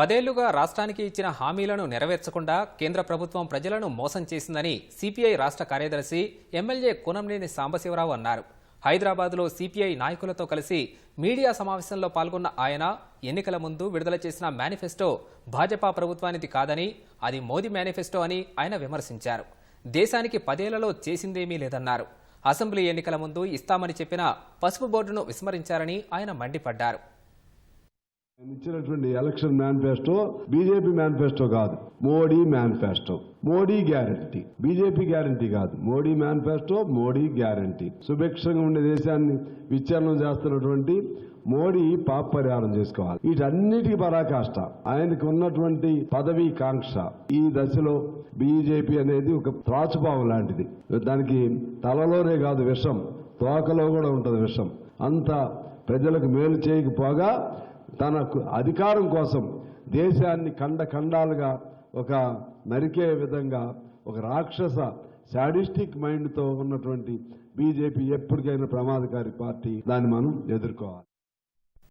పదేళ్ళుగా రాష్ట్రానికి ఇచ్చిన హామీలను నెరవేర్చకుండా కేంద్ర ప్రభుత్వం ప్రజలను మోసం చేసిందని సిపిఐ రాష్ట్ర కార్యదర్శి ఎమ్మెల్యే కునంనేని సాంబశివరావు అన్నారు. హైదరాబాద్లో సిపిఐ నాయకులతో కలిసి మీడియా సమావేశంలో పాల్గొన్న ఆయన ఎన్నికల ముందు విడుదల చేసిన మేనిఫెస్టో భాజపా ప్రభుత్వానిది కాదని అది మోదీ మేనిఫెస్టో అని ఆయన విమర్శించారు. దేశానికి పదేళ్ళలో చేసిందేమీ లేదన్నారు. అసెంబ్లీ ఎన్నికల ముందు ఇస్తామని చెప్పిన పసుపు బోర్డును విస్మరించారని ఆయన మండిపడ్డారు. ఇచ్చినటువంటి ఎలక్షన్ మేనిఫెస్టో బీజేపీ మేనిఫెస్టో కాదు. Modi manifesto. Modi guarantee. BJP guarantee కాదు. Modi manifesto Modi guarantee. సుభిక్షంగా ఉండే దేశాన్ని విచ్ఛిన్నం చేస్తున్నటువంటి మోడీ పాప పరిహారం చేసుకోవాలి. వీటన్నిటికీ పరాకాష్ట. ఆయనకు ఉన్నటువంటి పదవీ కాంక్ష. ఈ దశలో బీజేపీ అనేది ఒక త్రాచుపాము లాంటిది. దానికి తలలోనే కాదు విషం. తోకలో కూడా ఉంటుంది విషం. అంత ప్రజలకు మేలు చేయకపోగా తనకు అధికారం కోసం దేశాన్ని ఖండ ఖండాలుగా ఒక నరికే విధంగా ఒక రాక్షస శాడిస్టిక్ మైండ్తో ఉన్నటువంటి బీజేపీ ఎప్పటికైనా ప్రమాదకారి పార్టీ దాన్ని మనం ఎదుర్కోవాలి.